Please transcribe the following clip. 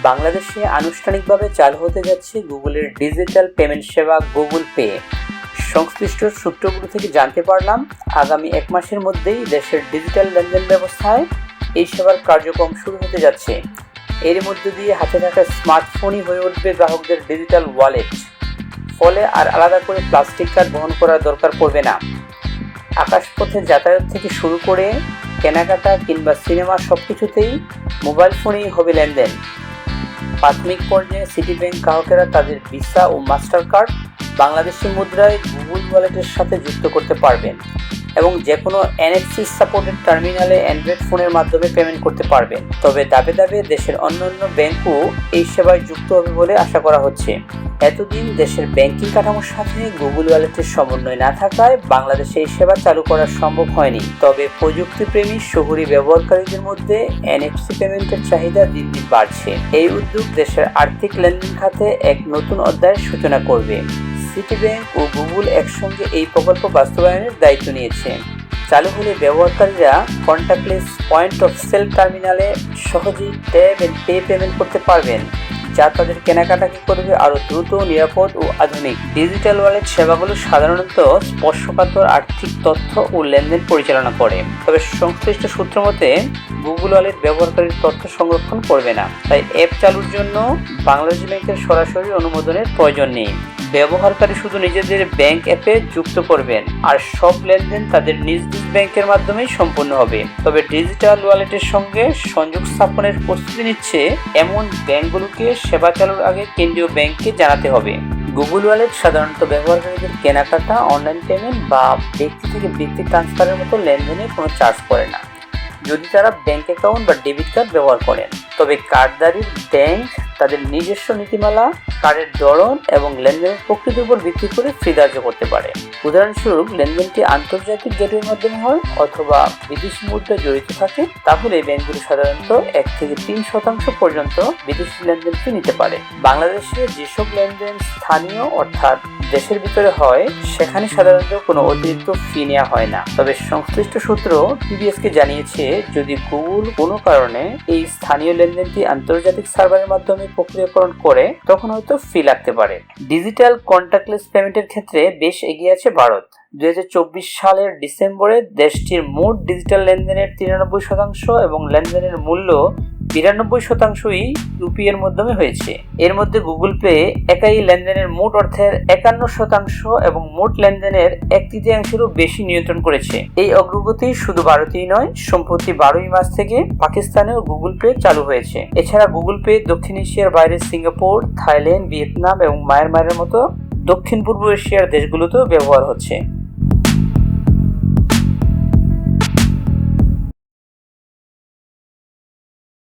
বাংলাদেশে আনুষ্ঠানিকভাবে চালু হতে যাচ্ছে গুগলের ডিজিটাল পেমেন্ট সেবা গুগল পে। সংশ্লিষ্ট সূত্রগুলো থেকে জানতে পারলাম, আগামী এক মাসের মধ্যেই দেশের ডিজিটাল লেনদেন ব্যবস্থায় এই সেবার কার্যক্রম শুরু হতে যাচ্ছে। এর মধ্য দিয়ে হাতে থাকা স্মার্টফোনই হয়ে উঠবে গ্রাহকদের ডিজিটাল ওয়ালেট। ফলে আর আলাদা করে প্লাস্টিক কার্ড বহন করার দরকার পড়বে না। আকাশপথে যাতায়াত থেকে শুরু করে কেনাকাটা কিংবা সিনেমা সব কিছুতেই মোবাইল ফোনেই হবে লেনদেন। প্রাথমিক পর্যায়ে সিটি ব্যাংক গ্রাহকেরা তাদের ভিসা ও মাস্টার কার্ড বাংলাদেশি মুদ্রায় গুগল ওয়ালেটের সাথে যুক্ত করতে পারবেন। এবং যে কোনো এনএফসি সাপোর্টেড টার্মিনালে অ্যান্ড্রয়েড ফোনের মাধ্যমে পেমেন্ট করতে পারবেন তবে দাবে দাবে দেশের অন্যান্য ব্যাংকও এই সেবায় যুক্ত হবে বলে আশা করা হচ্ছে। এতদিন দেশের ব্যাংকিং কাঠামোর সাথে গুগল ওয়ালেটের সমন্বয় না থাকায় বাংলাদেশে এই সেবা চালু করা সম্ভব হয়নি। তবে প্রযুক্তিপ্রেমী, শহুরি ব্যবহারকারীদের মধ্যে এনএফসি পেমেন্টের চাহিদা দিন দিন বাড়ছে। এই উদ্যোগ দেশের আর্থিক লেনদেন খাতে এক নতুন অধ্যায়ের সূচনা করবে। সিটি ব্যাংক ও গুগল একসঙ্গে এই প্রকল্প বাস্তবায়নের দায়িত্ব নিয়েছে। চালু হলে ব্যবহারকারীরা কন্ট্যাক্টলেস পয়েন্ট অফ সেল টার্মিনালে সহজেই ট্যাব এন্ড পে পেমেন্ট করতে পারবেন, যা তাদের কেনাকাটাকে করবে আরও দ্রুত, নিরাপদ ও আধুনিক। ডিজিটাল ওয়ালেট সেবাগুলো সাধারণত স্পর্শকাতর আর্থিক তথ্য ও লেনদেন পরিচালনা করে। তবে সংশ্লিষ্ট সূত্র মতে, গুগল ওয়ালেট ব্যবহারকারীর তথ্য সংরক্ষণ করবে না। তাই অ্যাপ চালুর জন্য বাংলাদেশ ব্যাংকের সরাসরি অনুমোদনের প্রয়োজন নেই। ব্যবহারকারী শুধু নিজেদের ব্যাংক অ্যাপে যুক্ত করবেন, আর সব লেনদেন তাদের নিজ নিজ ব্যাংকের মাধ্যমেই সম্পূর্ণ হবে। তবে ডিজিটাল ওয়ালেটের সঙ্গে সংযোগ স্থাপনের প্রস্তুতি নিচ্ছে এমন ব্যাংকগুলোকে সেবা চালুর আগে কেন্দ্রীয় ব্যাংককে জানাতে হবে। গুগল ওয়ালেট সাধারণত ব্যবহারকারীদের কেনাকাটা অনলাইন পেমেন্ট বা ব্যক্তি থেকে ব্যক্তি ট্রান্সফারের মতো লেনদেনে কোনো চার্জ করে না। যদি তারা ব্যাংক অ্যাকাউন্ট বা ডেবিট কার্ড ব্যবহার করেন, তবে কার্ডদারির ব্যাংক তাদের নিজস্ব নীতিমালা কার্ডের ধরন এবং লেনদেনের প্রকৃতির উপর ভিত্তি করে ফি ধার্য করতে পারে। উদাহরণস্বরূপ, লেনদেনটি আন্তর্জাতিক গেটের মাধ্যমে হয় অথবা বিদেশি মুদ্রা জড়িত থাকে, তাহলে ব্যাংকগুলি সাধারণত এক থেকে তিন শতাংশ পর্যন্ত বিদেশি লেনদেন ফি নিতে পারে। বাংলাদেশে যেসব লেনদেন স্থানীয়, অর্থাৎ দেশের ভিতরে হয়, সেখানে সাধারণত কোনো অতিরিক্ত ফি নেওয়া হয় না। তবে সংশ্লিষ্ট সূত্র টিবিএসকে জানিয়েছে, যদি গুগল কোনো কারণে এই স্থানীয় লেনদেনটি আন্তর্জাতিক সার্ভারের মাধ্যমে প্রক্রিয়াকরণ করে, তখন হয়তো ফি লাগতে পারে। ডিজিটাল কন্ট্যাক্টলেস পেমেন্টের ক্ষেত্রে বেশ এগিয়ে আছে ভারত। দুই হাজার চব্বিশ সালের ডিসেম্বরে দেশটির মোট ডিজিটাল লেনদেনের তিরানব্বই শতাংশ এবং লেনদেনের মূল্য বিরানব্বই শতাংশই ইউপি এর মাধ্যমে হয়েছে। এর মধ্যে গুগল পে একাই লেনদেনের মোট অর্থের একান্ন শতাংশ এবং মোট লেনদেনের এক তৃতীয়াংশেরও বেশি নিয়ন্ত্রণ করেছে। এই অগ্রগতি শুধু ভারতেই নয়, সম্প্রতি বারোই মাস থেকে পাকিস্তানেও গুগল পে চালু হয়েছে। এছাড়া গুগল পে দক্ষিণ এশিয়ার বাইরে সিঙ্গাপুর, থাইল্যান্ড, ভিয়েতনাম এবং মায়ানমারের মতো দক্ষিণ পূর্ব এশিয়ার দেশগুলোতেও ব্যবহার হচ্ছে।